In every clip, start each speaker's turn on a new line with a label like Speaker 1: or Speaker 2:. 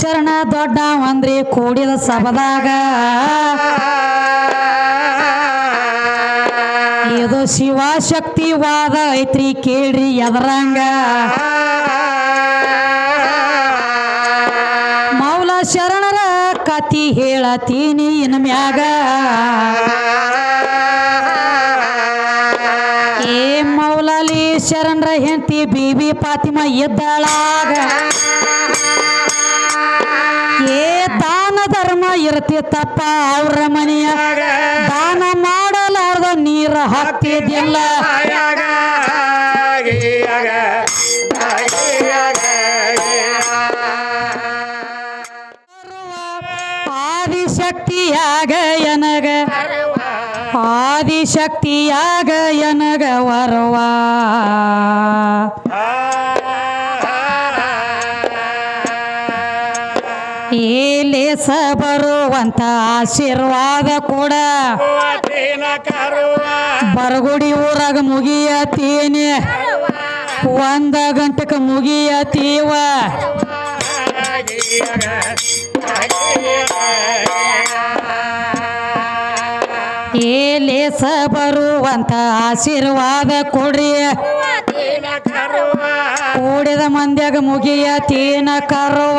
Speaker 1: ಶರಣ ದೊಡ್ಡ ಅಂದ್ರೆ ಕೂಡಿದ ಸಭದಾಗ. ಇದು ಶಿವಶಕ್ತಿವಾದ ಐತ್ರಿ ಕೇಳ್ರಿ ಎದರಂಗ. ಮೌಲ ಶರಣರ ಕತಿ ಹೇಳತೀನಿ ಇನ್ ಮ್ಯಾಗ ಏ ಮೌಲಾಲಿ ಶರಣರ ಹೆಂಡತಿ ಬಿ ಬಿ ಇದ್ದಾಳಾಗ. ಏ ಧರ್ಮ ತಪ್ಪ ಅವ್ರ ಮನೆಯ ದಾನ ಮಾಡಲಾರ್ದ ನೀರ ಹಾಕ್ತಿದ್ದಿಲ್ಲ. ಆದಿಶಕ್ತಿಯಾಗ ಎನಗ ಆದಿಶಕ್ತಿಯಾಗ ಎನಗ ವರವಾ. ಏಲೇಸ ಬರುವಂತ ಆಶೀರ್ವಾದ ಕೂಡ. ಬರಗುಡಿ ಊರಾಗ ಮುಗಿಯತೀನಿ ಒಂದ ಗಂಟಕ ಮುಗಿಯತೀವ ಏಲೇಸ ಬರುವಂತ ಆಶೀರ್ವಾದ ಕೊಡ್ರಿ. ಕೂಡಿದ ಮಂದ್ಯಾಗ ಮುಗಿಯತೀನ ಕರುವ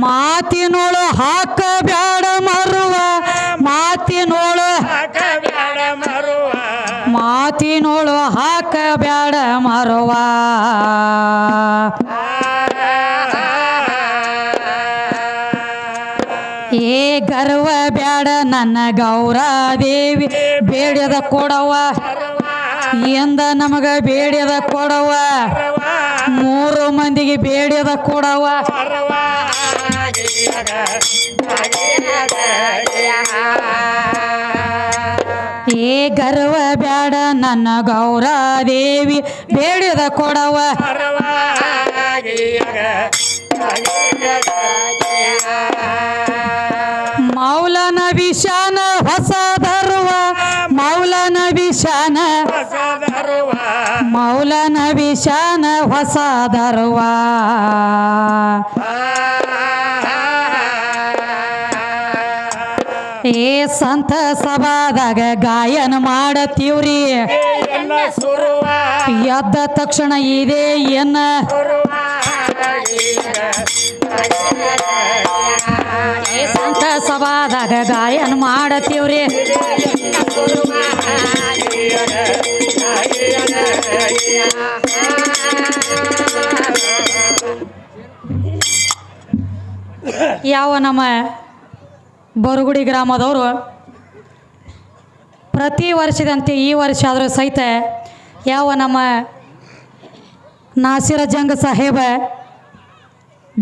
Speaker 1: ಮಾತಿನೋಳು ಹಾಕ ಬ್ಯಾಡ ಮರುವ. ಮಾತಿನೋಳು ಮಾತಿನೋಳು ಹಾಕ ಬ್ಯಾಡ ಮರುವ. ಗರ್ವ ಬ್ಯಾಡ ನನ್ನ ಗೌರಾದೇವಿ. ಬೇಡ್ಯದ ಕೊಡವ ಎಂದ ನಮಗ ಬೇಡ್ಯದ ಕೊಡವ ಮೂರು ಮಂದಿಗೆ ಬೇಡ್ಯದ ಕೊಡವ ಏ ಗರ್ವ ಬ್ಯಾಡ ನನ್ನ ಗೌರಾದೇವಿ. ಬೇಡ್ಯದ ಕೊಡವ ಮೌಲನ ಹೊಸ ಧರುವ ಏ ಸಂತ ಸಭಾದಾಗ ಗಾಯನ ಮಾಡತೀವ್ರಿ. ಎದ್ದ ತಕ್ಷಣ ಇದೆ ಏ ಸಂತ ಸಭಾದಾಗ ಗಾಯನ ಮಾಡತೀವ್ರಿ. ಯಾವ ನಮ್ಮ ಬರುಗುಡಿ ಗ್ರಾಮದವರು ಪ್ರತಿ ವರ್ಷದಂತೆ ಈ ವರ್ಷ ಆದರೂ ಸಹಿತ ಯಾವ ನಮ್ಮ ನಾಸಿರ ಜಂಗ್ ಸಾಹೇಬ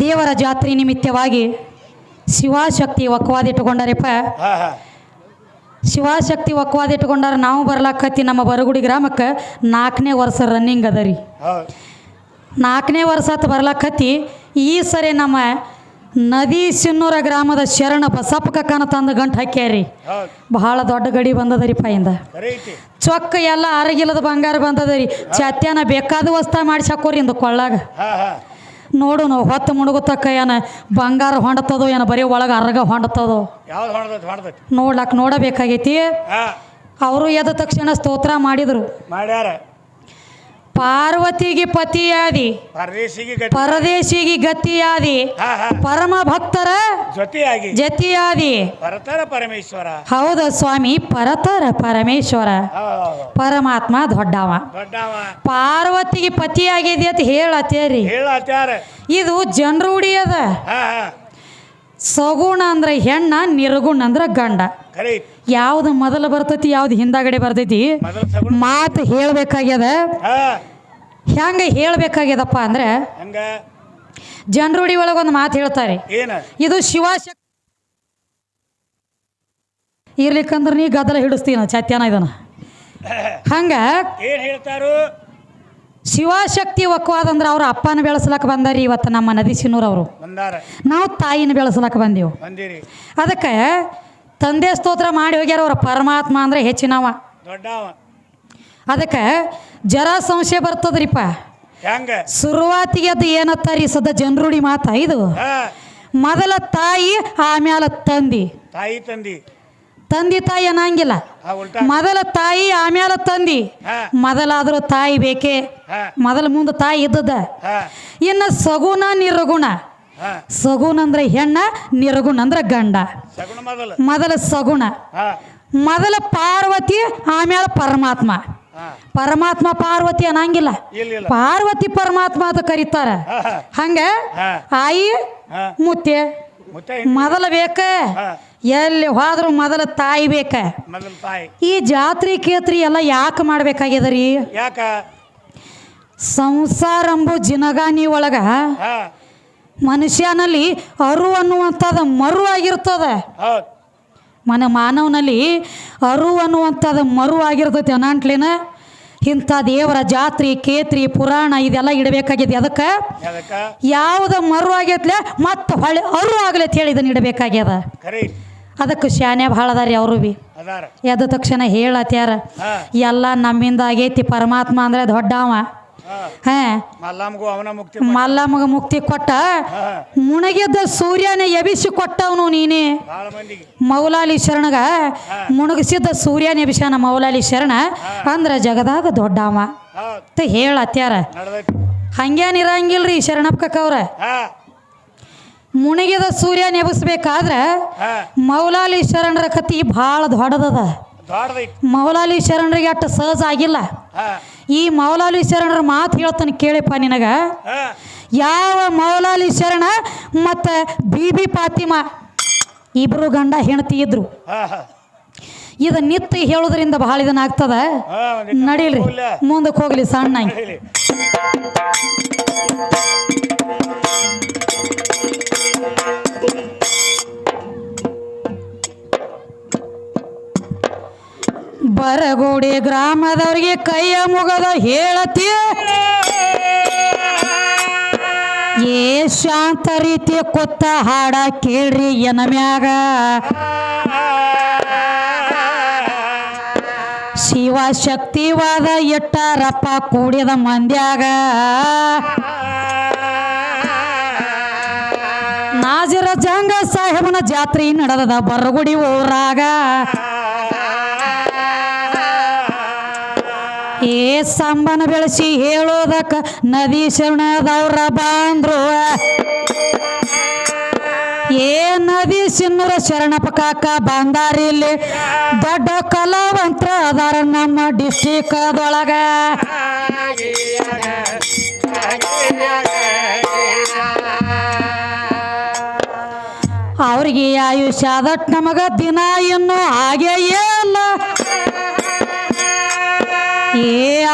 Speaker 1: ದೇವರ ಜಾತ್ರೆ ನಿಮಿತ್ತವಾಗಿ ಶಿವಶಕ್ತಿ ಒಕ್ಕವಾದ ಇಟ್ಟುಕೊಂಡಾರಪ್ಪ. ಶಿವಶಕ್ತಿ ಒಕ್ಕವಾದ ಇಟ್ಟುಕೊಂಡಾರ ನಾವು ಬರ್ಲಾಕತ್ತಿ ನಮ್ಮ ಬರಗುಡಿ ಗ್ರಾಮಕ್ಕೆ ನಾಲ್ಕನೇ ವರ್ಷ ರನ್ನಿಂಗ್ ಅದ ರೀ. ನಾಲ್ಕನೇ ವರ್ಷ ಬರ್ಲಾಕತ್ತಿ ಈ ಸರಿ ನಮ್ಮ ನದಿ ಸಿನ್ನೂರ ಗ್ರಾಮದ ಶರಣ ಬಸಪ್ಪ ಕಕ್ಕನ ತಂದು ಗಂಟು ಹಾಕ್ಯಾರಿ. ಬಹಳ ದೊಡ್ಡ ಗಡಿ ಬಂದದ ರೀ ಪಾಯಿಂದ ಚೊಕ್ಕ ಎಲ್ಲ ಅರಗಿಲ್ಲದ ಬಂಗಾರ ಬಂದದರಿ. ಚಾತ್ಯಾನ ಬೇಕಾದ ವಸ್ತ ಮಾಡಿಸಿ ಹಾಕೋರಿ ಇಂದು ಕೊಳ್ಳಾಗ. ನೋಡು ನಾವು ಹೊತ್ತು ಮುಣಗುತ್ತಕ್ಕ ಏನ ಬಂಗಾರ ಹೊಂಡತದೋ ಏನ ಬರೀ ಒಳಗೆ ಅರಗ ಹೊಂಡತದೋ ನೋಡ್ಲಾಕ ನೋಡಬೇಕಾಗೈತಿ. ಅವರು ಎದ್ದ ತಕ್ಷಣ ಸ್ತೋತ್ರ ಮಾಡಿದರು.
Speaker 2: ಮಾಡ್ಯಾರ.
Speaker 1: ಪಾರ್ವತಿಗೆ ಪತಿಯಾದಿ.
Speaker 2: ಪರದೇಶಿಗೆ
Speaker 1: ಗತಿಯಾದಿ.
Speaker 2: ಹಾ ಹಾ.
Speaker 1: ಪರಮ ಭಕ್ತರ
Speaker 2: ಜೊತೆಯಾಗಿ.
Speaker 1: ಜತಿಯಾದಿ.
Speaker 2: ಪರತರ ಪರಮೇಶ್ವರ.
Speaker 1: ಹೌದು ಸ್ವಾಮಿ ಪರತರ ಪರಮೇಶ್ವರ.
Speaker 2: ಹೌದು
Speaker 1: ಪರಮಾತ್ಮ ದೊಡ್ಡವ.
Speaker 2: ದೊಡ್ಡವ.
Speaker 1: ಪಾರ್ವತಿಗೆ ಪತಿಯಾಗಿದೆ ಅಂತ ಹೇಳತ್ತೇರಿ ಇದು ಜನರು ಉಡಿಯದ
Speaker 2: ಹಾ ಹಾ.
Speaker 1: ಸಗುಣ ಅಂದ್ರೆ ಹೆಣ್ಣ ನಿರ್ಗುಣ ಅಂದ್ರೆ ಗಂಡ. ಯಾವ್ದು ಮೊದಲು ಬರ್ತೈತಿ ಯಾವ್ದು ಹಿಂದಾಗಡೆ ಬರ್ತೈತಿ? ಮಾತು ಹೇಳ್ಬೇಕಾಗ್ಯದ? ಹೆಂಗ ಹೇಳ್ಬೇಕಾಗ್ಯದಪ್ಪ ಅಂದ್ರೆ ಜನರುಡಿ ಒಳಗೊಂದು ಮಾತು ಹೇಳ್ತಾರೆ. ಇದು ಶಿವಶಕ್ತಿ ಇರ್ಲಿಕ್ಕಂದ್ರೆ ನೀ ಗದ್ದಲ ಹಿಡಿಸ್ತೀನ ಚತ್ಯಾನ ಇದನ್ನ. ಹಂಗ
Speaker 2: ಏನ್ ಹೇಳ್ತಾರು?
Speaker 1: ಶಿವಶಕ್ತಿ ಒಕ್ಕವಾದ ಅಂದ್ರೆ ಅವ್ರ ಅಪ್ಪನ ಬೆಳೆಸ್ಲಕ್ಕ ಬಂದಾರಿ ಇವತ್ತು ನಮ್ಮ ನದಿ ಸಿನೂರ್ ಅವರು ನಾವು ತಾಯಿನ ಬೆಳೆಸ್ಲಕ್ಕ ಬಂದೀವಿ. ಅದಕ್ಕೆ ತಂದೆ ಸ್ತೋತ್ರ ಮಾಡಿ ಹೋಗ್ಯಾರ ಅವ್ರ ಪರಮಾತ್ಮ ಅಂದ್ರೆ ಹೆಚ್ಚಿನವ. ಅದಕ್ಕೆ ಜರ ಸಂಶಯ ಬರ್ತದ್ರಿಪ್ಪ. ಶುರುವಾತಿಗೆ ಅದು ಏನತ್ತಾರಿ ಸದ ಜನರುಡಿ ಮಾತಾ ಇದು ಮೊದಲ ತಾಯಿ ಆಮೇಲೆ ತಂದಿ.
Speaker 2: ತಾಯಿ ತಂದಿ.
Speaker 1: ತಂದಿ ತಾಯಿ ಅನ್ನಂಗಿಲ್ಲ. ಮೊದಲ ತಾಯಿ ಆಮೇಲೆ ತಂದಿ. ಮೊದಲಾದ್ರೂ ತಾಯಿ ಬೇಕೇ? ಮೊದಲ ಮುಂದೆ ತಾಯಿ ಇದ್ದದ. ಇನ್ನು ಸಗುಣ ನಿರ್ಗುಣ. ಸಗುಣ ಅಂದ್ರೆ ಹೆಣ್ಣ ನಿರ್ಗುಣ ಅಂದ್ರೆ ಗಂಡ.
Speaker 2: ಮೊದಲು.
Speaker 1: ಸಗುಣ. ಮೊದಲ ಪಾರ್ವತಿ ಆಮೇಲೆ ಪರಮಾತ್ಮ. ಪರಮಾತ್ಮ ಪಾರ್ವತಿ ಅನ್ನಂಗಿಲ್ಲ. ಪಾರ್ವತಿ ಪರಮಾತ್ಮ ಅಂತ ಕರೀತಾರ. ಹಂಗ ಆಯಿ ಮುತ್ತೆ. ಮೊದಲ ಬೇಕ? ಎಲ್ಲಿ ಹೋದ್ರು ಮೊದಲ ತಾಯಿ ಬೇಕ.
Speaker 2: ಮೊದಲು ತಾಯಿ.
Speaker 1: ಈ ಜಾತ್ರೆ ಕೇತ್ರಿ ಎಲ್ಲ ಯಾಕೆ ಮಾಡ್ಬೇಕಾಗ್ಯದ ರೀ
Speaker 2: ಯಾಕ?
Speaker 1: ಸಂಸಾರ ಅಂಬು ಜಿನಗಾನಿ ಒಳಗ
Speaker 2: ಹಾ.
Speaker 1: ಮನುಷ್ಯನಲ್ಲಿ ಅರು ಅನ್ನುವಂಥದ್ದು ಮರು ಆಗಿರ್ತದ.
Speaker 2: ಹೌದ್.
Speaker 1: ಮನ ಮಾನವನಲ್ಲಿ ಅರು ಅನ್ನುವಂಥದ್ದು ಮರು ಆಗಿರ್ತೈತಿ ಅನಾಂಟ್ಲಿನ. ಇಂಥ ದೇವರ ಜಾತ್ರೆ ಕೇತ್ರಿ ಪುರಾಣ ಇದೆಲ್ಲ ಇಡಬೇಕಾಗಿದೆ ಅದಕ್ಕೆ
Speaker 2: ಅದಕ್ಕ
Speaker 1: ಯಾವ್ದು ಮರು ಆಗೈತ್ಲೆ ಮತ್ತೆ ಹೊಳೆ ಅರು ಆಗ್ಲತ್ ಹೇಳಿ ಇದನ್ನ ಇಡಬೇಕಾಗ್ಯದ.
Speaker 2: ಖರೀ
Speaker 1: ಅದಕ್ಕೆ ಶಾನೆ ಭಾಳ ಅದಾರಿ ಅವರು ಬಿ. ಎದ್ದ ತಕ್ಷಣ ಹೇಳತ್ಯಾರ ಎಲ್ಲ ನಮ್ಮಿಂದ ಆಗೈತಿ ಪರಮಾತ್ಮ ಅಂದ್ರೆ ದೊಡ್ಡವ.
Speaker 2: ಮಲ್ಲಮ್ಮಗೂ ಮುಕ್ತಿ
Speaker 1: ಕೊಟ್ಟ. ಮುಣಗಿದ್ದ ಸೂರ್ಯನ ಎಬಿಸಿ ಕೊಟ್ಟವನು ನೀನೇ. ಮೌಲಾಲಿ ಶರಣಗ ಮುಣಗಿಸಿದ್ದ ಸೂರ್ಯನ ಎಬಿಸಾನ ಮೌಲಾಲಿ ಶರಣ. ಅಂದ್ರ ಜಗದಾಗ ದೊಡ್ಡವ.
Speaker 2: ಹೌದ್.
Speaker 1: ಅಂತ ಹೇಳತ್ಯಾರ.
Speaker 2: ನಡ್ದೈತಿ.
Speaker 1: ಹಂಗೇನಿರಂಗಿಲ್ರಿ ಶರಣಪ್ಪ
Speaker 2: ಹಾ.
Speaker 1: ಮುಣಗಿದ ಸೂರ್ಯ ನೆಬಸ್ಬೇಕಾದ್ರೆ ಮೌಲಾಲಿ ಶರಣರ ಕತಿ ಭಾಳ ದೊಡ್ಡದದ. ಮೌಲಾಲಿ ಶರಣರಿಗೆ ಅಷ್ಟು ಸಹಜ ಆಗಿಲ್ಲ. ಈ ಮೌಲಾಲಿ ಶರಣರ ಮಾತು ಹೇಳ್ತಾನೆ ಕೇಳಿಪ್ಪ ನಿನಗ. ಯಾವ ಮೌಲಾಲಿ ಶರಣ ಮತ್ತು ಬೀಬಿ ಪಾತಿಮಾ ಇಬ್ರು ಗಂಡ ಹೆಂಡತಿ ಇದ್ರು. ಇದು ನಿತ್ಯ ಹೇಳೋದ್ರಿಂದ ಬಹಳ ಇದನ್ನ ಆಗ್ತದ.
Speaker 2: ಹಾ ಒಂದಿಟ್ಟು
Speaker 1: ನಡೀಲ್ರಿ ಮುಂದಕ್ಕೆ ಹೋಗ್ಲಿ ಸಣ್ಣ. ಬರಗೂಡಿ ಗ್ರಾಮದವ್ರಿಗೆ ಕೈಯ ಮುಗದ ಹೇಳತಿ. ಏ ಶಾಂತ ರೀತಿ ಕೊತ್ತ ಹಾಡ ಕೇಳ್ರಿ ಎನ ಮ್ಯಾಗ. ಶಿವ ಶಕ್ತಿವಾದ ಇಟ್ಟಾರಪ್ಪ ಕೂಡಿದ ಮಂದ್ಯಾಗ. ನಾಜಿರ ಜಂಗ ಸಾಹೇಬನ ಜಾತ್ರೆ ನಡೆದದ ಬರಗುಡಿ ಊರಾಗ. ಏ ಸಂಬನ ಬೆಳೆಸಿ ಹೇಳೋದಕ್ಕ ನದಿ ಶರಣದವ್ರ ಬಂದ್ರು ಏ ನದಿ ಸಿನ್ನೂರ ಶರಣಪ್ಪ ಕಾಕ ಬಂದಾರಿಲ್ಲಿ ದೊಡ್ಡ ಕಲಾವಂತರ ಅದಾರ ನಮ್ಮ ಡಿಸ್ಟಿಕ್ದೊಳಗ ಅವ್ರಿಗೆ ಆಯುಷ್ಯ ಆದಟ್ ನಮಗ ದಿನ ಇನ್ನು ಹಾಗೆ ಇಲ್ಲ.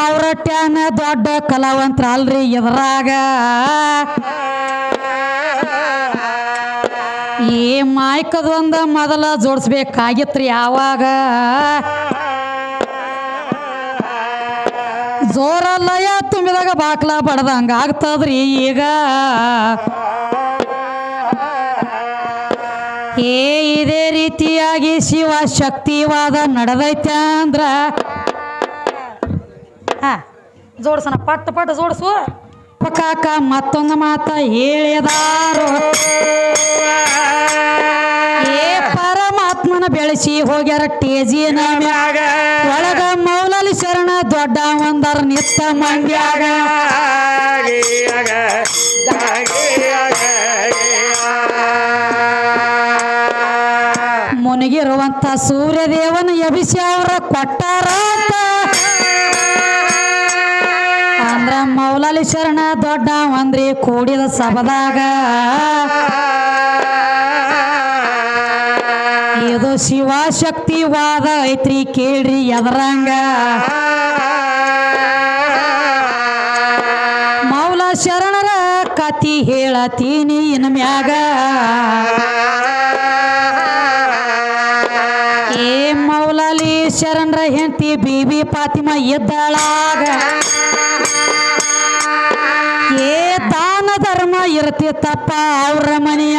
Speaker 1: ಅವ್ರ ಟ್ಯಾನ ದೊಡ್ಡ ಕಲಾವಂತರ ಅಲ್ರಿ ಎದ್ರಾಗ ಏ ಮಾಯ್ಕದೊಂದ ಮೊದಲ ಜೋಡಿಸ್ಬೇಕಾಗಿತ್ರಿ ಯಾವಾಗ ಜೋರ ಲಯ ತುಂಬಿದಾಗ ಬಾಕ್ಲ ಬಡ್ದಂಗ ಆಗ್ತದ್ರಿ ಈಗ. ಏ, ಇದೇ ರೀತಿಯಾಗಿ ಶಿವ ಶಕ್ತಿವಾದ ನಡೆದೈತೆ ಅಂದ್ರ ಹಾ, ಜೋಡ್ಸೋಣ. ಪಟ್ ಪಟ್ ಜೋಡಿಸು. ಪಕಾಕ ಮತ್ತೊಂದು ಮಾತ ಹೇಳಿದಾರು. ಏ ಪರಮಾತ್ಮನ ಬೆಳೆಸಿ ಹೋಗ್ಯಾರ ಟೇಜಿನ ಮ್ಯಾಗ. ಒಳಗ ಮೌಲಲಿ ಶರಣ, ದೊಡ್ಡ ಒಂದರ ನಿತ್ತ ಮಂಡ್ಯಾಗ. ಮುನಿಗಿರುವಂತ ಸೂರ್ಯದೇವನ ಎಬಿಸಿ ಅವರ ಕೊಟ್ಟಾರ ಮೌಲಾಲಿ ಶರಣ ದೊಡ್ಡ ಒಂದ್ರಿ ಕೂಡಿದ ಸಭದಾಗ. ಇದು ಶಿವಶಕ್ತಿವಾದ ಐತ್ರಿ ಕೇಳ್ರಿ ಎದರಂಗ. ಮೌಲ ಶರಣರ ಕತಿ ಹೇಳತೀನಿ ಇನ್ ಮ್ಯಾಗ. ಏ ಮೌಲಾಲಿ ಶರಣರ ಹೆಂಡತಿ ಬಿ ಬಿ ಪಾತಿಮ ಏ ಇರ್ತಿತ್ತಪ್ಪ ಅವ್ರ ಮನೆಯ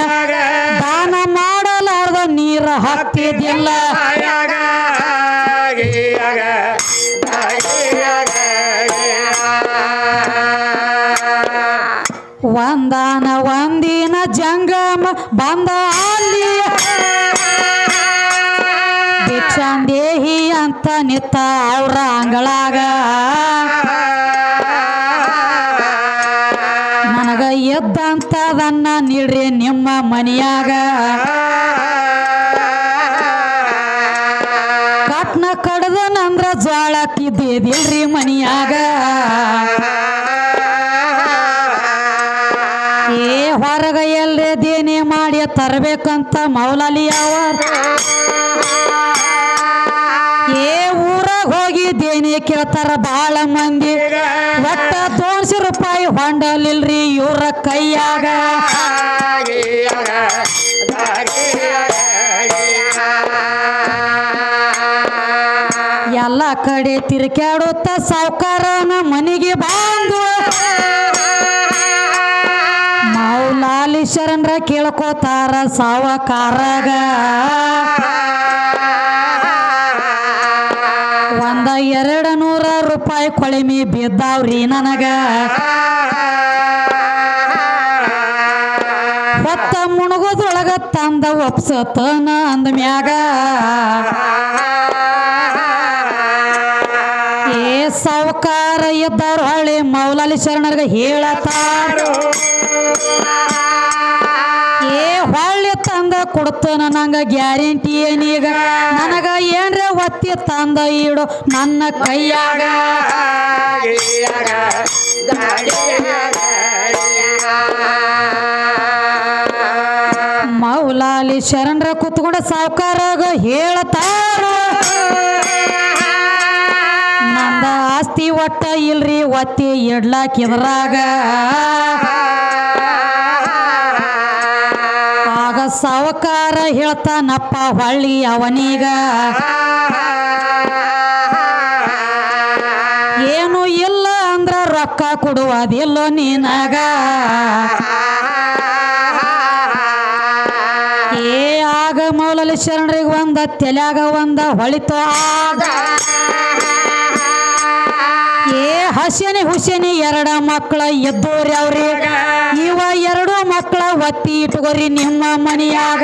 Speaker 1: ದಾನ ಮಾಡಲಾರ್ದ ನೀರ ಹಾಕ್ತಿದ್ದಿಲ್ಲ ಒಂದಾನ ಒಂದಿನ ಜಂಗಮ ಬಂದ ಅಲ್ಲಿ. ಅಂತ ನಿತ್ತ ಅವ್ರ ಅಂಗಳಾಗ. ಎದ್ದಂತದನ್ನ ನೀಡ್ರಿ ನಿಮ್ಮ ಮನಿಯಾಗ. ಕಟ್ನ ಕಡ್ದನಂದ್ರ ಜೋಳ ತಿದ್ದೇದಿಲ್ರಿ ಮನಿಯಾಗ. ಏ ಹೊರಗ ಎಲ್ಲೇ ದೇನೆ ಮಾಡಿ ತರಬೇಕಂತ ಮೌಲಾಲಿ ಅವ. ಏ ಊರಾಗ ಹೋಗಿ ದೇನೆ ಕೇಳ್ತಾರ ಬಾಳ ಮಂದಿ. ಒಟ್ಟ ದೋನ್ಸಿ ರೂಪಾಯಿ ಹೊಂಡಲಿಲ್ರಿ, ಇವ್ರ ಕೈಯಾಗ. ಎಲ್ಲ ಕಡೆ ತಿರ್ಕ್ಯಾಡುತ್ತ ಸಾವುಕಾರನ ಮನೆಗೆ ಬಂದು. ಮೌಲಾಲಿ ಶರಣರ ಕೇಳ್ಕೋತಾರ ಸಾವಕಾರಗ. ಎರಡ ನೂರ ರೂಪಾಯಿ ಕೊಳಿಮಿ ಬಿದ್ದಾವ್ರಿ ನನಗ. ಹೊತ್ತ ಮುಣಗೋದ್ರೊಳಗ ತಂದ ಒಪ್ಸತನ ಅಂದ ಮ್ಯಾಗ. ಏ ಸಾವುಕಾರ ಇದ್ದವ್ರು ಹಳ್ಳಿ ಮೌಲಾಲಿ ಶರಣರ್ಗ ಹೇಳತಾರ ಏ ಹೊಳ್ಳಿ ತಂದ ಕೊಡ್ತನ ನಂಗ ಗ್ಯಾರಂಟಿ ಏನೀಗ. ನನಗ ಏನ್ರ ಒತ್ತಿ ತಂದ ಇಡು ನನ್ನ ಕೈಯಾಗ. ಮೌಲಾಲಿ ಶರಣರ ಕುತ್ಕೊಂಡ ಸಾವುಕಾರಾಗ ಹೇಳ್ತಾರ. ನಂದ ಆಸ್ತಿ ಒಟ್ಟ ಇಲ್ರಿ, ಒತ್ತಿ ಇಡ್ಲಾಕ್ ಇದ್ರಾಗ. ಆಗ ಸಾವಕಾರ ಹೇಳ್ತಾನಪ್ಪ ಹೊಳ್ಳಿ ಅವನೀಗ. ರೊಕ್ಕ ಕೊಡುವುದಿಲ್ಲೋ ನೀನಾಗ. ಏ ಆಗ ಮೌಲಲಿ ಶರಣರಿಗೆ ಒಂದ, ತೆಲ್ಯಾಗ ಒಂದ, ಹೊಳಿತು ಆಗ. ಏ ಹಸಿನಿ ಹುಸಿನಿ ಎರಡ ಮಕ್ಕಳ ಎದ್ದೋರಿ ಅವ್ರಿ. ಇವ ಎರಡು ಮಕ್ಕಳ ಒತ್ತಿ ಇಟ್ಕೋರಿ ನಿಮ್ಮ ಮನಿಯಾಗ.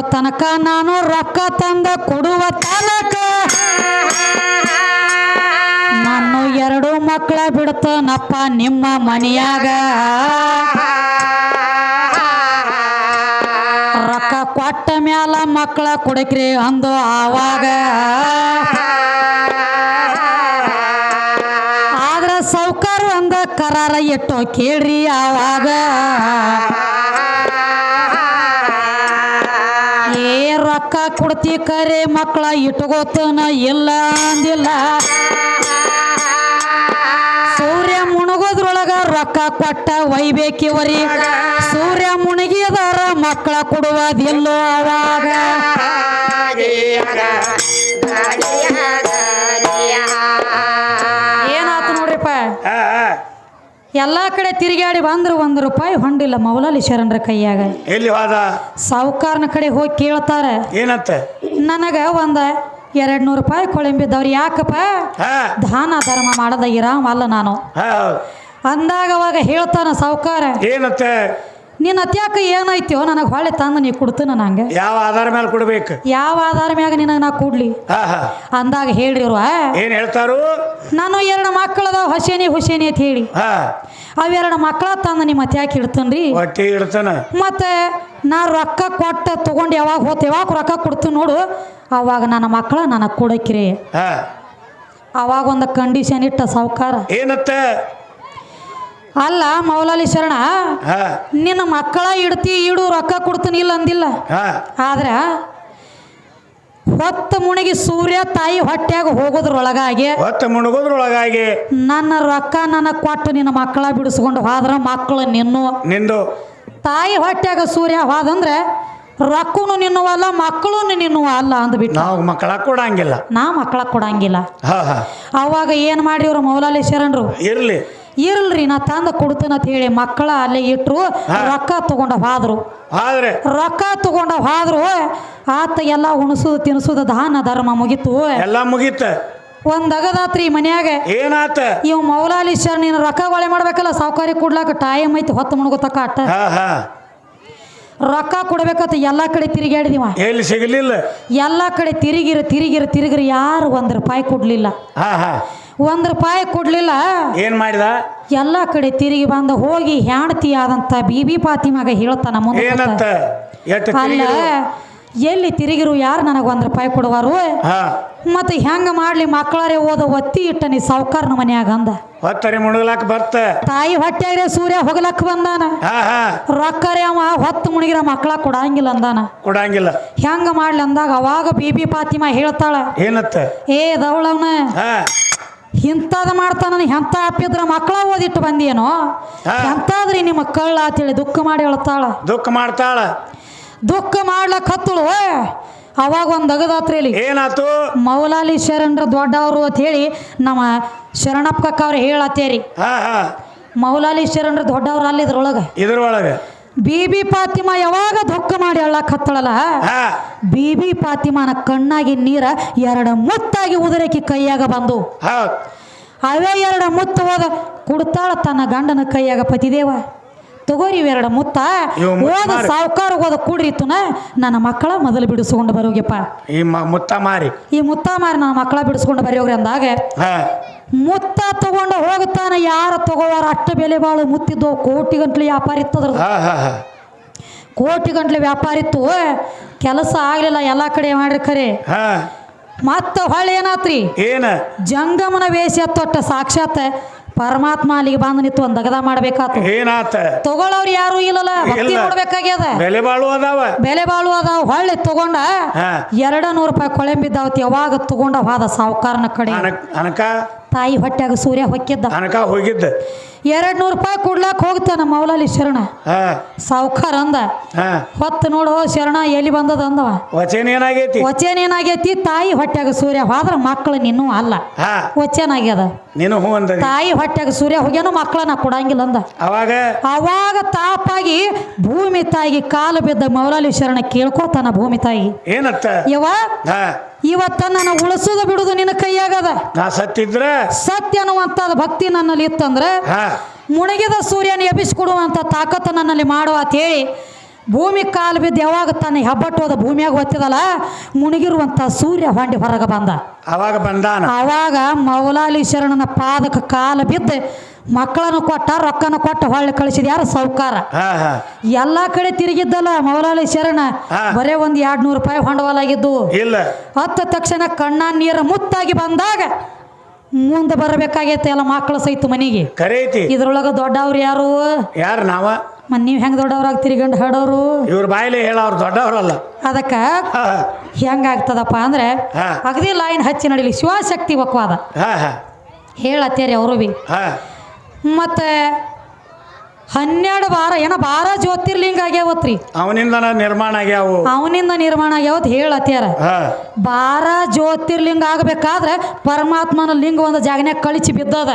Speaker 1: ಮುಣಗೋ ತನಕ ನಾನು ರೊಕ್ಕ ತಂದ ಕೊಡುವ ತನಕ ನಾನು ಎರಡು ಮಕ್ಕಳ ಬಿಡ್ತಾನಪ್ಪ ನಿಮ್ಮ ಮನೆಯಾಗ. ರೊಕ್ಕ ಕೊಟ್ಟ ಮ್ಯಾಲ ಮಕ್ಕಳ ಕುಡಕ್ರಿ ಅಂದು ಆವಾಗ. ಆದ್ರ ಸೌಕಾರ ಅಂದ ಕರಾರ ಇಟ್ಟು ಕೇಳ್ರಿ ಆವಾಗ. ಕೊಡ್ತಿ ಕರೆ ಮಕ್ಕಳ ಇಟ್ಕೋತನ ಇಲ್ಲ ಅಂದಿಲ್ಲ. ಸೂರ್ಯ ಮುಣಗೋದ್ರೊಳಗ ರೊಕ್ಕ ಕೊಟ್ಟ ಒಯ್ಬೇಕಿವರಿ ಸೂರ್ಯ ಮುಣಗಿದಾರ ಮಕ್ಕಳ ಕೊಡುವುದಿಲ್ಲೋ ಅವಾಗ. ಎಲ್ಲಾ ಕಡೆ ತಿರುಗಾಡಿ ಬಂದ್ರು ಒಂದು ರೂಪಾಯಿ ಹೊಂಡಿಲ್ಲ ಮೌಲಾಲಿ ಶರಣರ ಕೈಯಾಗ.
Speaker 2: ಎಲ್ಲಿ ಹೋದ
Speaker 1: ಸಾವುಕಾರನ ಕಡೆ ಹೋಗಿ ಕೇಳ್ತಾರ.
Speaker 2: ಏನಂತ?
Speaker 1: ನನಗ ಒಂದ ಎರಡ್ ನೂರು ರೂಪಾಯಿ ಕೊಳಂಬಿದ್ದವ್ರು ಯಾಕಪ್ಪ? ದಾನ ಧರ್ಮ ಮಾಡದ ಇರಾಮಲ್ಲ ನಾನು. ಅಂದಾಗ ಅವಾಗ ಹೇಳ್ತಾನ ಸಾವುಕಾರ.
Speaker 2: ಏನಂತ?
Speaker 1: ನಿನ್ನ ಅತ್ಯಾಕ ಏನಾಯ್ತೋ ನನಗೆ ಹೊಳೆ ತಂದು ನೀ ಕೊಡ್ತು ನನಗೆ
Speaker 2: ಯಾವ ಆಧಾರ ಮೇಲೆ ಕೊಡ್ಬೇಕು?
Speaker 1: ಯಾವ ಆಧಾರ ಮ್ಯಾಗ ನಿನಗೆ ನಾ ಕೊಡ್ಲಿ? ಅಂದಾಗ ಹೇಳ್ರಿ
Speaker 2: ಏನು ಹೇಳ್ತಾರು?
Speaker 1: ನಾನು ಎರಡು ಮಕ್ಕಳದ ಹೊಸೇನಿ ಹುಸೇನಿ ಅಂತ ಹೇಳಿ. ಅವೆರಡು ಮಕ್ಕಳ ತಂದು ನಿಮ್ಮ ಅತ್ಯಾಕ ಇಡ್ತನ್ರಿ?
Speaker 2: ಹೊಟ್ಟಿ ಇಡ್ತಾನ?
Speaker 1: ಮತ್ತೆ ನಾ ರೊಕ್ಕ ಕೊಟ್ಟ ತಗೊಂಡು ಯಾವಾಗ ಹೋತ ಯಾವಾಗ ರೊಕ್ಕ ಕೊಡ್ತೀನಿ ನೋಡು. ಅವಾಗ ನನ್ನ ಮಕ್ಕಳ ನನಗೆ ಕೊಡಕ್ರಿ ಅವಾಗ ಒಂದು ಕಂಡೀಷನ್ ಇಟ್ಟ ಸಾವುಕಾರ.
Speaker 2: ಏನತ್ತ?
Speaker 1: ಅಲ್ಲ ಮೌಲಾಲಿ ಶರಣ ನಿನ್ನ ಮಕ್ಕಳ ಇಡ್ತಿ ಇಡು ರೊಕ್ಕ ಕೊಡ್ತೀನಿ ಇಲ್ಲ ಅಂದಿಲ್ಲ. ಆದ್ರೆ ಹೊತ್ತ ಮುಣಗಿ ಸೂರ್ಯ ತಾಯಿ ಹೊಟ್ಯಾಗ ಹೋಗೋದ್ರೊಳಗಾಗಿ
Speaker 2: ಹೊತ್ತ ಮುಣಗೋದ್ರೊಳಗಾಗಿ
Speaker 1: ನನ್ನ ರೊಕ್ಕ ನನ್ನ ಕೊಟ್ಟು ನಿನ್ನ ಮಕ್ಕಳ ಬಿಡಿಸ್ಕೊಂಡು ಹೋದ್ರ ಮಕ್ಕಳು ನಿನ್ನು.
Speaker 2: ನಿಂದು.
Speaker 1: ತಾಯಿ ಹೊಟ್ಯಾಗ ಸೂರ್ಯ ಹೋದಂದ್ರೆ ರೊಕ್ಕನು ನಿನ್ನುವಲ್ಲ ಮಕ್ಕಳು ನಿನ್ನುವ ಅಲ್ಲ ಅಂದ್ಬಿಟ್ಟು.
Speaker 2: ನಾವು ಮಕ್ಕಳ ಕೊಡಂಗಿಲ್ಲ.
Speaker 1: ನಾ ಮಕ್ಕಳ ಕೊಡಂಗಿಲ್ಲ. ಅವಾಗ ಏನು ಮಾಡಿ ಇವ್ರು ಮೌಲಾಲಿ ಶರಣರು?
Speaker 2: ಇರ್ಲಿ.
Speaker 1: ಇರ್ಲ್ರಿ ನಾ ತಂದ ಕೊಡ್ತೇನೆ ಅಂತ ಹೇಳಿ ಮಕ್ಕಳ ಅಲ್ಲೇ ಇಟ್ಟರು ರೊಕ್ಕ ತಗೊಂಡ ಹಾದ್ರು.
Speaker 2: ಆದ್ರೆ?
Speaker 1: ರೊಕ್ಕ ತಗೊಂಡ ಹಾದ್ರು ಆತ ಎಲ್ಲ ಉಣಸುದು ತಿನ್ಸುದು ದಾನ ಧರ್ಮ ಮುಗಿತು.
Speaker 2: ಎಲ್ಲ ಮುಗೀತ.
Speaker 1: ಒಂದ್ ಅಗದಾತ್ರಿ ಮನ್ಯಾಗ.
Speaker 2: ಏನಾತ?
Speaker 1: ಇವ್ ಮೌಲಾಲಿ ಶರ್ ನೀನು ರೊಕ್ಕ ಒಳೆ ಮಾಡ್ಬೇಕಲ್ಲ ಸಾವುಕಾರಿ ಕೊಡ್ಲಾಕ ಟೈಮ್ ಐತಿ ಹೊತ್ತು ಮುಣಗುತ್ತಕ ಅಟ್ಟ. ರೊಕ್ಕ ಕೊಡ್ಬೇಕಂತ ಎಲ್ಲಾ ಕಡೆ ತಿರುಗಾಡಿದಿವ
Speaker 2: ಎಲ್ಲಿ ಸಿಗಲಿಲ್ಲ?
Speaker 1: ಎಲ್ಲಾ ಕಡೆ ತಿರುಗಿರ ತಿರುಗಿರ ತಿರುಗಿರ ಯಾರು ಒಂದ್ ರೂಪಾಯಿ ಕೊಡ್ಲಿಲ್ಲ. ಒಂದ್ ರೂಪಾಯಿ ಕೊಡ್ಲಿಲ್ಲ.
Speaker 2: ಏನ್ ಮಾಡಿದ?
Speaker 1: ಎಲ್ಲ ಕಡೆ ತಿರುಗಿ ಬಂದ ಹೋಗಿ ಹೆಂಡತಿ ಆದಂತ ಬೀಬಿ ಪಾತಿಮಾಗ ಹೇಳ್ತಾನ ಮುಂದೆ ಅಲ್ಲ ಎಲ್ಲಿ ತಿರುಗಿರು ಯಾರು ನನಗೆ ಒಂದ್ ರೂಪಾಯಿ ಕೊಡುವಾರು? ಮತ್ತೆ ಹೆಂಗ ಮಾಡ್ಲಿ ಮಕ್ಕಳರೇ ಓದ ಒತ್ತಿ ಇಟ್ಟ ನೀ ಸಾವುಕಾರನ ಮನ್ಯಾಗ ಅಂದ.
Speaker 2: ಹೊತ್ತರಿ ಮುಣಗ್ಲಾಕ ಬರ್ತ.
Speaker 1: ತಾಯಿ ಹೊಟ್ಟೆಗ್ರೆ ಸೂರ್ಯ ಹೋಗ್ಲಕ್ ಬಂದಾನ. ರೊಕ್ಕರೇ ಅವ ಹೊತ್ತು ಮುಣಿಗಿರ ಮಕ್ಕಳ ಕೊಡಂಗಿಲ್ಲ ಅಂದಾನ.
Speaker 2: ಕೊಡಂಗಿಲ್ಲ.
Speaker 1: ಹೆಂಗ ಮಾಡ್ಲಿ ಅಂದಾಗ ಅವಾಗ ಬೀಬಿ ಪಾತಿಮಾ ಹೇಳ್ತಾಳ.
Speaker 2: ಏನತ್ತ
Speaker 1: ಏ ದವಳವನ.
Speaker 2: ಹಾ
Speaker 1: ಇಂಥದ್ ಮಾಡ್ತಾನ ಎಂತ ಅಪ್ಪಿದ್ರ ಮಕ್ಕಳ ಓದಿಟ್ಟು
Speaker 2: ಬಂದೇನೋ.
Speaker 1: ಎಂತಾದ್ರಿ ನಿಮ್ಮ ಕಳ್ಳ ಅಂತೇಳಿ ದುಃಖ ಮಾಡಿ ಹೇಳ್ತಾಳ.
Speaker 2: ದುಃಖ ಮಾಡ್ತಾಳ.
Speaker 1: ದುಃಖ ಮಾಡ್ಲಕ್ ಹತ್ತಳು ಅವಾಗ ಒಂದು ಅಗದಾತ್ರಿ
Speaker 2: ಏನಾತು?
Speaker 1: ಮೌಲಾಲಿ ಶರಣರ ದೊಡ್ಡವರು ಅಂತ ಹೇಳಿ ನಮ್ಮ ಶರಣಪ್ಪ ಅವ್ರ ಹೇಳತ್ತೇರಿ ಮೌಲಾಲಿ ಶರಣರ ದೊಡ್ಡವ್ರು ಅಲ್ಲಿ ಇದ್ರೊಳಗೆ
Speaker 2: ಇದ್ರೊಳಗೆ.
Speaker 1: ಬೀಬಿ ಪಾತಿಮಾ ಯಾವಾಗ ದುಃಖ ಮಾಡಿ ಹೇಳಕ್ ಹತ್ತಳಲ್ಲ
Speaker 2: ಹಾ.
Speaker 1: ಬೀಬಿ ಪಾತಿಮಾನ ಕಣ್ಣಾಗಿ ನೀರ ಎರಡು ಮುತ್ತಾಗಿ ಉದುರಕಿ ಕೈಯಾಗ ಬಂದು. ಅವೇ ಎರಡು ಮುತ್ತು ಹೋದ ಕುಡ್ತಾಳ ತನ್ನ ಗಂಡನ ಕೈಯಾಗ ಪತಿದೇವ. ತಗೋರಿ ಇವೆರಡು ಮುತ್ತ.
Speaker 2: ಓದ.
Speaker 1: ಸಾವುಕಾರ ಹೋದ ಕೂಡ್ರಿತುನ ನನ್ನ ಮಕ್ಕಳ ಮೊದಲು ಬಿಡಿಸ್ಕೊಂಡು ಬರೋಗ್ಯಪ್ಪ
Speaker 2: ಈ ಮ- ಮುತ್ತ ಮಾರಿ.
Speaker 1: ಈ ಮುತ್ತ ಮಾರಿ ನನ್ನ ಮಕ್ಕಳ ಬಿಡಿಸ್ಕೊಂಡು ಬರೋಗ್ರಿ ಅಂದಾಗ
Speaker 2: ಹಾ.
Speaker 1: ಮುತ್ತ ತಗೊಂಡು ಹೋಗುತ್ತಾನ ಯಾರ ತಗೋವಾರ ಅಷ್ಟ ಬೆಲೆ ಬಾಳು ಮುತ್ತಿದ್ದು ಕೋಟಿ ಗಂಟ್ಲೆ ವ್ಯಾಪಾರ ಇತ್ತದ್ರ
Speaker 2: ಹಾ ಹಾ ಹಾ.
Speaker 1: ಕೋಟಿ ಗಂಟ್ಲೆ ವ್ಯಾಪಾರ ಇತ್ತು. ಕೆಲಸ ಆಗ್ಲಿಲ್ಲ ಎಲ್ಲ ಕಡೆ ಮಾಡ್ರಿ ಖರೆ.
Speaker 2: ಹಾ.
Speaker 1: ಮತ್ತ ಹೊಳ್ಳಿ ಏನಾತ್ರಿ?
Speaker 2: ಏನ?
Speaker 1: ಜಂಗಮನ ವೇಷ ತೊಟ್ಟ ಸಾಕ್ಷಾತ್ ಪರಮಾತ್ಮ ಅಲ್ಲಿಗೆ ಬಂದು ನಿಂತು ಒಂದು ದಗದ ಮಾಡ್ಬೇಕಾತು.
Speaker 2: ಏನಾತ?
Speaker 1: ತಗೊಳ್ಳೋರು ಯಾರು ಇಲ್ಲಲ್ಲ ಭಕ್ತಿ. ನೋಡ್ಬೇಕಾಗ್ಯದ.
Speaker 2: ಬೆಲೆ ಬಾಳು ಅದಾವ.
Speaker 1: ಬೆಲೆ ಬಾಳು ಅದಾವ ಹೊಳ್ಳಿ ತಗೊಂಡ ಎರಡ ನೂರು ರೂಪಾಯಿ ಕೊಳೆಂಬಿದ್ದಾವತ್ ಯಾವಾಗ ತಗೊಂಡ ಹೋದ ಸಾವುಕಾರನ ಕಡೆ.
Speaker 2: ಅನಕ
Speaker 1: ತಾಯಿ ಹೊಟ್ಯಾಗ ಸೂರ್ಯ ಹೊಕ್ಕಿದ್ದ.
Speaker 2: ತನಕ ಹೋಗಿದ್ದ.
Speaker 1: ಎರಡ್ ನೂರು ರೂಪಾಯಿ ಕೊಡ್ಲಾಕ್ ಹೋಗ್ತಾನ ಮೌಲಾಲಿ ಶರಣ.
Speaker 2: ಹಾ.
Speaker 1: ಸಾವುಕಾರ ಅಂದ.
Speaker 2: ಹಾ.
Speaker 1: ಹೊತ್ತು ನೋಡು ಶರಣ ಎಲ್ಲಿ ಬಂದದ ಅಂದವ.
Speaker 2: ವಚನ ಏನಾಗೈತಿ?
Speaker 1: ವಚನ ಏನಾಗೈತಿ? ತಾಯಿ ಹೊಟ್ಯಾಗ ಸೂರ್ಯ ಹೋದ್ರ ಮಕ್ಕಳು ನಿನ್ನೂ ಅಲ್ಲ.
Speaker 2: ಹಾ.
Speaker 1: ವಚನ ಆಗ್ಯದ.
Speaker 2: ನೀನು ಹೂ ಅಂದದಿ
Speaker 1: ತಾಯಿ ಹೊಟ್ಯಾಗ ಸೂರ್ಯ ಹೋಗ್ಯಾನು ಮಕ್ಕಳನ್ನ ಕೊಡಂಗಿಲ್ಲ ಅಂದ.
Speaker 2: ಅವಾಗ?
Speaker 1: ಅವಾಗ ತಾಪಾಗಿ ಭೂಮಿ ತಾಯಿಗೆ ಕಾಲು ಬಿದ್ದ ಮೌಲಾಲಿ ಶರಣ ಕೇಳ್ಕೋತಾನ ಭೂಮಿ ತಾಯಿ.
Speaker 2: ಏನತ್ತ?
Speaker 1: ಯವ
Speaker 2: ಹಾ.
Speaker 1: ಇವತ್ತ ನನ್ನ ಉಳಿಸೋದು ಬಿಡುದು ನಿನ್ನ ಕೈಯಾಗದ.
Speaker 2: ನಾ ಸತ್ತಿದ್ರ?
Speaker 1: ಸತ್ಯ ಅನ್ನುವಂಥದ್ದು ಭಕ್ತಿ ನನ್ನಲ್ಲಿ ಇತ್ತಂದ್ರೆ ಮುಣಗಿದ ಸೂರ್ಯನ ಎಬ್ಬಿಸಿಕೊಡುವಂತ ತಾಕತ್ತು ನನ್ನಲ್ಲಿ ಮಾಡುವ ಅಂತ ಹೇಳಿ ಭೂಮಿ ಕಾಲು ಬಿದ್ದು ಯಾವಾಗ ತನ್ನ ಹೆಬ್ಬಟ್ಟೋದ ಭೂಮಿಯಾಗ ಹೊತ್ತಿದಲ್ಲ ಮುಣಗಿರುವಂತ ಸೂರ್ಯ ಹೊಂಡಿ ಹೊರಗೆ ಬಂದ.
Speaker 2: ಅವಾಗ ಬಂದಾನ?
Speaker 1: ಅವಾಗ ಮೌಲಾಲಿ ಶರಣನ ಪಾದಕ ಕಾಲು ಬಿದ್ದು ಮಕ್ಕಳನ್ನು ಕೊಟ್ಟ ರೊಕ್ಕನ ಕೊಟ್ಟ ಹೊಳ್ಳಿ ಕಳಿಸಿದ ಯಾರು? ಸೌಕಾರ. ಎಲ್ಲಾ ಕಡೆ ತಿರುಗಿದ್ದಲ್ಲ ಮೌಲಾಲಿ ಶರಣ. ಬರೇ ಒಂದ್ ಎರಡ್ ನೂರು ರೂಪಾಯಿ ಹೊಂಡವಾಲಾಗಿದ್ದು. ಹತ್ತ ತಕ್ಷಣ ಕಣ್ಣ ನೀರು ಮುತ್ತಾಗಿ ಬಂದಾಗ ಮುಂದೆ ಬರಬೇಕಾಗೈತೆ ಎಲ್ಲ ಮಕ್ಕಳು ಸಹಿತ ಮನೆಗೆ. ಇದ್ರೊಳಗ ದೊಡ್ಡವ್ರು ಯಾರು?
Speaker 2: ಯಾರು ನಾವ?
Speaker 1: ಮನ್ ನೀವು ಹೆಂಗ್ ದೊಡ್ಡವ್ರಾಗ ತಿರ್ಗಂಡು ಹಾಡೋರು?
Speaker 2: ಇವ್ರ ಬಾಯಿಲೆ ಹೇಳ ಅವ್ರು ದೊಡ್ಡವ್ರಲ್ಲ.
Speaker 1: ಅದಕ್ಕೆ ಹೆಂಗಾಗ್ತದಪ್ಪ ಅಂದ್ರೆ. ಅಗದಿ ಲೈನ್ ಹಚ್ಚಿ ನಡಿಲಿ ಶಿವಶಕ್ತಿ
Speaker 2: ಹಾ
Speaker 1: ಹೇಳತ್ತೇರಿ ಅವರು ಬಿ. ಮತ್ತು ಹನ್ನೆರಡು ಬಾರ ಏನ ಬಾರ ಜ್ಯೋತಿರ್ಲಿಂಗ ಆಗ್ಯಾವತ್ರಿ
Speaker 2: ಅವನಿಂದ ನಿರ್ಮಾಣ ಆಗ್ಯಾವ.
Speaker 1: ಅವನಿಂದ ನಿರ್ಮಾಣ ಆಗ್ಯಾವತ್ ಹೇಳತ್ಯಾರ ಬಾರ ಜ್ಯೋತಿರ್ಲಿಂಗ ಆಗಬೇಕಾದ್ರೆ ಪರಮಾತ್ಮನ ಲಿಂಗ ಒಂದು ಜಾಗನ್ಯಾಗ ಕಳಿಸಿ ಬಿದ್ದದ.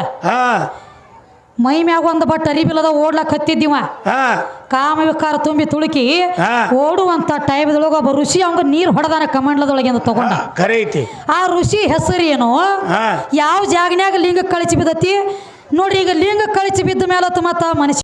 Speaker 1: ಮೈ ಮ್ಯಾಗ ಒಂದು ಬಟ್ ಅರಿಬಿಲ್ಲದ ಓಡ್ಲಕ್ ಹತ್ತಿದ್ದೀವ. ಕಾಮ ವಿಕಾರ ತುಂಬಿ ತುಳುಕಿ. ಓಡುವಂತ ಟೈಮ್ದೊಳಗ ಒಬ್ಬ ಋಷಿ ಅವಂಗ ನೀರು ಹೊಡೆದಾನ ಕಮಂಡ್ಲದೊಳಗಿಂದ ತಗೊಂಡ. ಆ ಋಷಿ ಹೆಸರು ಏನು ಯಾವ ಜಾಗನ್ಯಾಗ ಲಿಂಗ ಕಳಿಸಿ ಬಿದ್ದತಿ? ನೋಡ್ರಿ ಈಗ ಲಿಂಗ ಕಳಿಸಿ ಬಿದ್ದ ಮೇಲೆ ಮತ್ತ ಮನುಷ್ಯ